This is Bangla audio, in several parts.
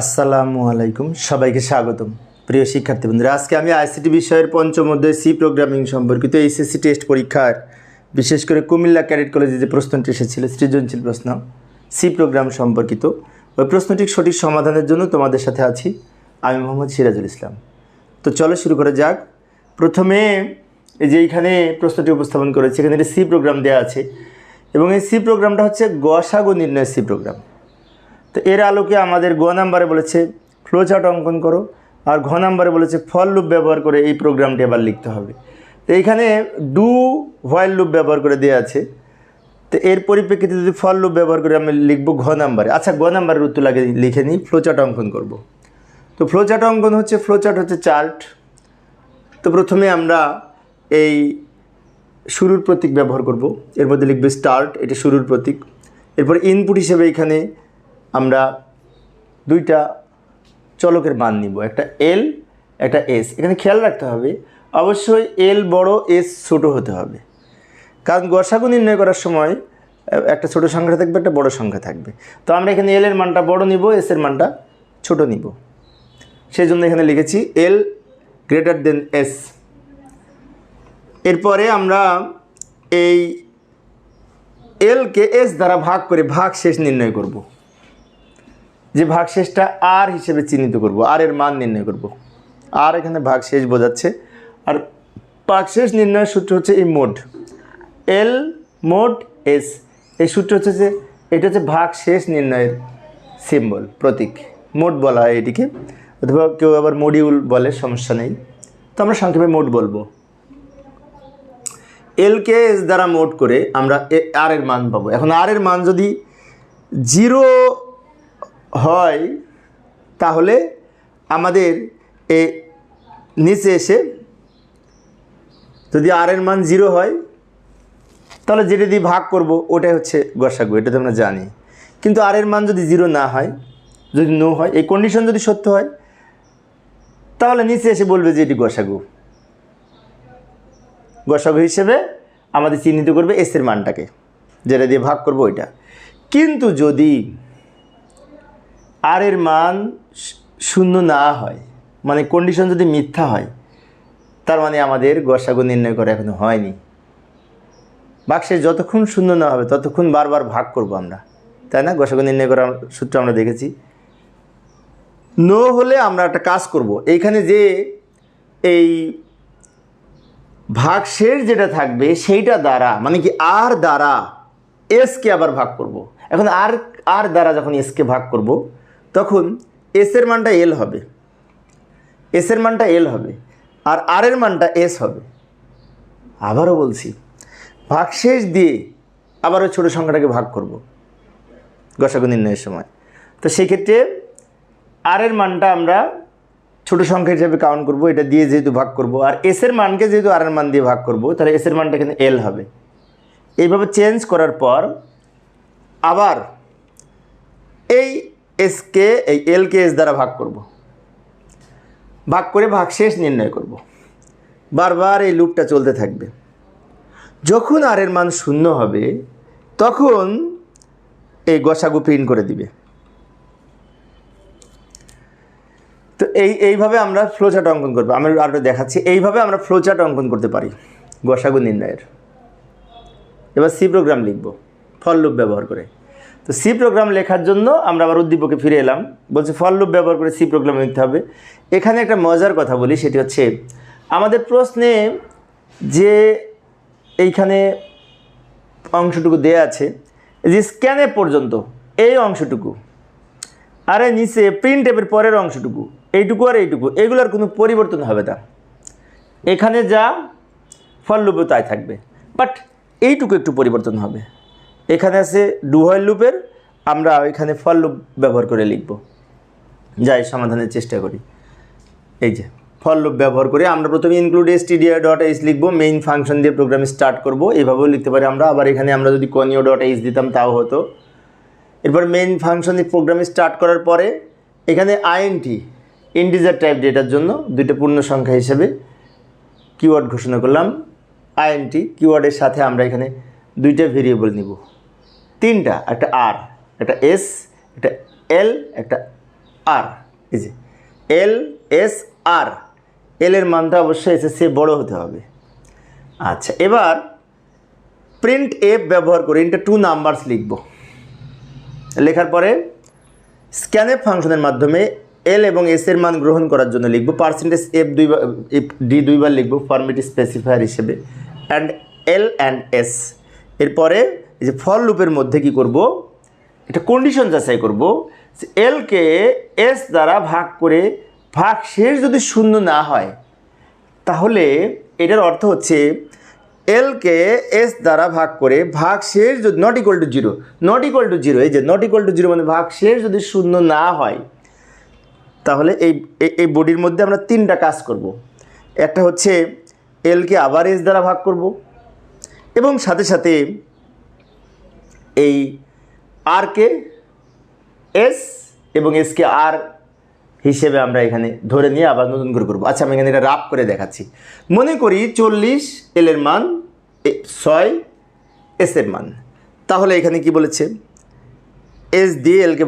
আসসালামু আলাইকুম, সবাইকে স্বাগতম। প্রিয় শিক্ষার্থী বন্ধুরা, আজকে আমি আইসিটি বিষয়ের পঞ্চম অধ্যায় সি প্রোগ্রামিং সম্পর্কিত এইচএসসি টেস্ট পরীক্ষার, বিশেষ করে কুমিল্লা ক্যাডেট কলেজে যে প্রশ্নটি এসেছিল, সৃজনশীল প্রশ্ন, সি প্রোগ্রাম সম্পর্কিত। ওই প্রশ্নটির সঠিক সমাধানের জন্য তোমাদের সাথে আছি আমি মোহাম্মদ সিরাজুল ইসলাম। তো চলো শুরু করা যাক। প্রথমে এই যে এইখানে প্রশ্নটি উপস্থাপন করেছে, এখানে সি প্রোগ্রাম দেওয়া আছে। এবং এই সি প্রোগ্রামটা হচ্ছে গসাগো নির্ণয় সি প্রোগ্রাম। তো এর আলোকে আমাদের গ নাম্বারে বলেছে ফ্লো চার্ট অঙ্কন করো আর ঘ নাম্বারে বলেছে ফল লুপ ব্যবহার করে এই প্রোগ্রামটি আবার লিখতে হবে। তো এইখানে ডু হোয়াইল লুপ ব্যবহার করে দেওয়া আছে। তো এর পরিপ্রেক্ষিতে যদি ফল লুপ ব্যবহার করে আমি লিখব ঘ নাম্বারে। আচ্ছা গ নাম্বারের উত্তর লাগে লিখে নিই ফ্লো চার্ট অঙ্কন করব। তো ফ্লো চার্ট অঙ্কন হচ্ছে ফ্লো চার্ট হচ্ছে চার্ট। তো প্রথমে আমরা এই শুরুর প্রতীক ব্যবহার করব। এর মধ্যে লিখবে স্টার্ট, এটা শুরুর প্রতীক। এরপর ইনপুট হিসেবে এখানে আমরা দুইটা চলকের মান নিব, একটা এল একটা এস এখানে খেয়াল রাখতে হবে, অবশ্যই এল বড় এস ছোট হতে হবে। কারণ গসাগু নির্ণয় করার সময় একটা ছোট সংখ্যা থাকবে, একটা বড় সংখ্যা থাকবে। তো আমরা এখানে এল এর মানটা বড় নিব এস এর মানটা ছোট নিব। সেই জন্য এখানে লিখেছি এল গ্রেটার দেন এস এরপরে আমরা এই এলকে এস দ্বারা ভাগ করে ভাগ শেষ নির্ণয় করব। যে ভাগ শেষটা আর হিসেবে চিহ্নিত করব, আর এর মান নির্ণয় করব। আর এখানে ভাগ শেষ বোঝাচ্ছে। আর ভাগ শেষ নির্ণয়ের সূত্র হচ্ছে এই মোড। এল মোড এস এই সূত্র হচ্ছে যে এটা হচ্ছে ভাগ শেষ নির্ণয়ের সিম্বল প্রতীক। মোড বলা হয় এটিকে, অথবা কেউ আবার মডিউল বলে, সমস্যা নেই। তো আমরা সংক্ষেপে মোড বলব। এলকে এস দ্বারা মোড করে আমরা আর এর মান পাবো। এখন আর এর মান যদি জিরো হয়, তাহলে আমাদের এ নিচে এসে যদি আর এর মান জিরো হয়, তাহলে যেটা দিয়ে ভাগ করব ওটাই হচ্ছে গসাগু, এটা তো আমরা জানি। কিন্তু আর এর মান যদি জিরো না হয়, যদি নো হয়, এই কন্ডিশন যদি সত্য হয়, তাহলে নিচে এসে বলবে যে এটি গসাগু। গসাগু হিসেবে আমাদের চিহ্নিত করবে এসের মানটাকে, যেটা দিয়ে ভাগ করব ওইটা। কিন্তু যদি আর এর মান শূন্য না হয় মানে কন্ডিশন যদি মিথ্যা হয়, তার মানে আমাদের গসাগু নির্ণয় করা এখনও হয়নি। বাক্সে যতক্ষণ শূন্য না হবে, ততক্ষণ বারবার ভাগ করব আমরা। তাই না? গসাগু নির্ণয় করার সূত্র আমরা দেখেছি। নো হলে আমরা একটা কাজ করব। এইখানে যে এই ভাগ শেষ যেটা থাকবে, সেইটা দ্বারা মানে কি আর দ্বারা এসকে আবার ভাগ করব। এখন আর আর দ্বারা যখন এসকে ভাগ করব তখন এসের মানটা এল হবে। এসের মানটা এল হবে আর আর এর মানটা এস হবে। আবারও বলছি, ভাগশেষ দিয়ে আবার ওই ছোটো সংখ্যাটাকে ভাগ করব গসাগু নির্ণয়ের সময়। তো সেই ক্ষেত্রে আর এর মানটা আমরা ছোট সংখ্যা হিসেবে কাউন্ট করব, এটা দিয়ে যেহেতু ভাগ করব। আর এস এর মানকে যেহেতু আর এর মান দিয়ে ভাগ করব, তাহলে এস এর মানটা কিন্তু এল হবে। এইভাবে চেঞ্জ করার পর আবার এই এসকে এই এলকে এস দ্বারা ভাগ করব। ভাগ করে ভাগ শেষ নির্ণয় করব। বারবার এই লুপটা চলতে থাকবে। যখন আর এর মান শূন্য হবে, তখন এই গসাগু প্রিন্ট করে দিবে। তো এই, এইভাবে আমরা ফ্লোচার্ট অঙ্কন করব। আমি আরও দেখাচ্ছি। এইভাবে আমরা ফ্লোচার্ট অঙ্কন করতে পারি গসাগু নির্ণয়ের। এবার সি প্রোগ্রাম লিখব। ফল লুপ ব্যবহার করে। তো সি প্রোগ্রাম লেখার জন্য আমরা আবার উদ্দীপকে ফিরে এলাম। বলছে ফল লুপ ব্যবহার করে সি প্রোগ্রাম লিখতে হবে। এখানে একটা মজার কথা বলি, সেটি হচ্ছে, আমাদের প্রশ্নে যে এইখানে অংশটুকু দেয়া আছে যে স্ক্যানে পর্যন্ত, এই অংশটুকু, আরে নিচে প্রিন্ট টেপের পরের অংশটুকু, এইটুকু আর এইটুকু, এগুলোর কোনো পরিবর্তন হবে না। এখানে যা ফল লুপে তাই থাকবে। বাট এইটুকু একটু পরিবর্তন হবে। এখানে আছে ডুহয়েল লুপের আমরা এখানে ফল লুপ ব্যবহার করে লিখব। যাই, সমাধানের চেষ্টা করি। এই যে ফল লুপ ব্যবহার করে আমরা প্রথমে ইনক্লুড এসটিডিআই ডট এইচ লিখব মেইন ফাংশন দিয়ে প্রোগ্রাম স্টার্ট করব। এইভাবেও লিখতে পারি আমরা, আবার এখানে আমরা যদি কনিও ডট এইচ দিতাম তাও হতো। এরপর মেইন ফাংশন দিয়ে প্রোগ্রাম স্টার্ট করার পরে, এখানে আইএনটি ইন্টিজার টাইপ ডেটার জন্য দুইটা পূর্ণ সংখ্যা হিসেবে কিওয়ার্ড ঘোষণা করলাম। আইএনটি কিওয়ার্ডের সাথে আমরা এখানে দুইটা ভেরিয়েবল নিব। তিনটা, একটা আর একটা এস একটা এল একটা আর এই যে এল এস আর এল এর মানটা অবশ্যই এস এর বড় হতে হবে। আচ্ছা এবার প্রিন্ট এফ ব্যবহার করে এটা টু নাম্বারস লিখব। লেখার পরে স্ক্যানএফ ফাংশনের মাধ্যমে এল এবং এস এর মান গ্রহণ করার জন্য লিখব পার্সেন্টেজ এফ দুইবার ডি দুইবার লিখব ফর্মেট স্পেসিফায়ার হিসেবে অ্যান্ড এল অ্যান্ড এস এরপরে এই যে ফল লুপের মধ্যে কি করব? এটা কন্ডিশন যাচাই করব এলকে এস দ্বারা ভাগ করে ভাগ শেষ যদি শূন্য না হয়, তাহলে এটার অর্থ হচ্ছে এলকে এস দ্বারা ভাগ করে ভাগ শেষ যদি not equal to zero not equal to zero এই যে নট ইকুয়াল টু জিরো মানে ভাগ শেষ যদি শূন্য না হয়, তাহলে এই, এই- বডির মধ্যে আমরা তিনটা কাজ করব। একটা হচ্ছে এলকে আবার এস দ্বারা ভাগ করব এবং সাথে সাথে এই আরকে এস এবং এসকে আর হিসেবে আমরা এখানে ধরে নিয়ে আবার নতুন করে করব। আচ্ছা আমি এখানে এটা রাপ করে দেখাচ্ছি। মনে করি চল্লিশ এল এর মান ছয় এস এর মান। তাহলে এখানে কি বলেছে? এস দিয়ে এলকে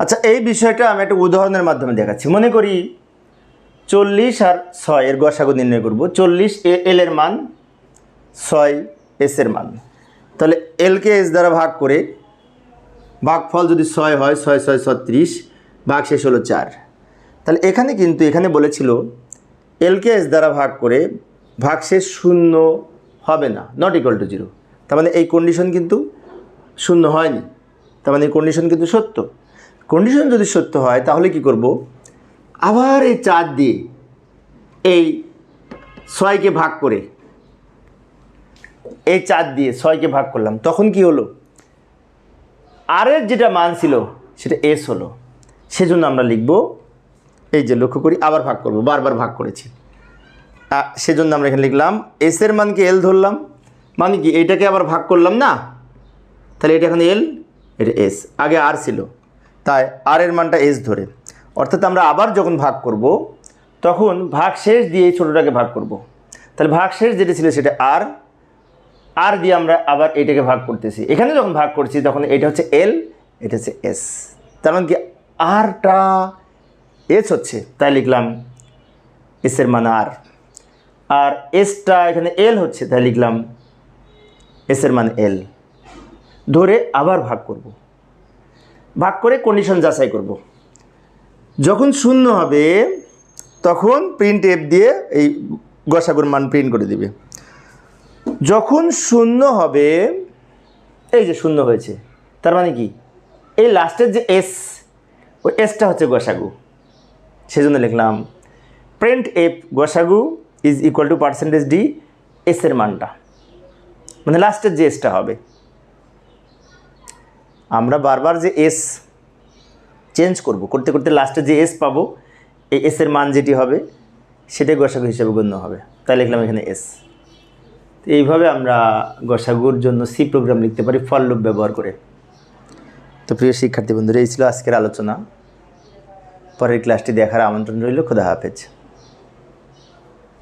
আচ্ছা এই বিষয়টা আমি একটা উদাহরণের মাধ্যমে দেখাচ্ছি। মনে করি চল্লিশ আর ছয় এর গসাগু নির্ণয় করব। চল্লিশ এ এল এর মান, ছয় এস এর মান। তাহলে এলকে এস দ্বারা ভাগ করে ভাগফল যদি ছয় হয়, ছয় ছয় ছত্রিশ ভাগ শেষ হলো চার। তাহলে এখানে কিন্তু এখানে বলেছিল এলকে এস দ্বারা ভাগ করে ভাগ শেষ শূন্য হবে না নট ইকুয়াল টু জিরো তার মানে এই কন্ডিশন কিন্তু শূন্য হয়নি। তার মানে এই কন্ডিশন কিন্তু সত্য। কন্ডিশন যদি সত্য হয়, তাহলে কি করব? আবার এই চার দিয়ে এই ছয়কে ভাগ করে এই চার দিয়ে ছয়কে ভাগ করলাম, তখন কি হলো? আর এর যেটা মান ছিল, সেটা এস হলো। সেজন্য আমরা লিখব, এই যে লক্ষ্য করি, আবার ভাগ করব, বারবার ভাগ করেছি। সেজন্য আমরা এখানে লিখলাম এস এর মানকে এল ধরলাম? মানে কি, এইটাকে আবার ভাগ করলাম না? তাহলে এটা এখন এল এটা এস আগে আর ছিল, তাই আর এর মানটা এস ধরে। অর্থাৎ আমরা আবার যখন ভাগ করব, তখন ভাগ শেষ দিয়ে এই ছোটোটাকে ভাগ করব। তাহলে ভাগ শেষ যেটা ছিল সেটা আর আর দিয়ে আমরা আবার এটাকে ভাগ করতেছি। এখানে যখন ভাগ করছি, তখন এটা হচ্ছে এল এটা হচ্ছে এস তার মানে কি আরটা এস হচ্ছে, তাই লিখলাম এসের মান আর আর এসটা এখানে এল হচ্ছে, তাই লিখলাম এসের মান এল ধরে আবার ভাগ করব। ভাগ করে কন্ডিশন যাচাই করব। যখন শূন্য হবে, তখন প্রিন্ট এফ দিয়ে এই গসাগুর মান প্রিন্ট করে দিবে। যখন শূন্য হবে, এই যে শূন্য হয়েছে, তার মানে কি? এই লাস্টের যে এস ওই এসটা হচ্ছে গসাগু। সেজন্য লিখলাম প্রিন্ট এফ গসাগু is equal to percentage D এসের মানটা। মানে লাস্টের যে এসটা হবে। আমরা বারবার যে এস চেঞ্জ করব, করতে করতে লাস্টে যে এস পাবো, এই এসের মান যেটি হবে, সেটাই গসাগু হিসেবে গণ্য হবে। তাই লিখলাম এখানে এস তো এইভাবে আমরা গসাগুর জন্য সি প্রোগ্রাম লিখতে পারি ফল লুপ ব্যবহার করে। তো প্রিয় শিক্ষার্থী বন্ধুরা, এই ছিল আজকের আলোচনা। পরের ক্লাসটি দেখার আমন্ত্রণ রইল। খোদা হাফেজ।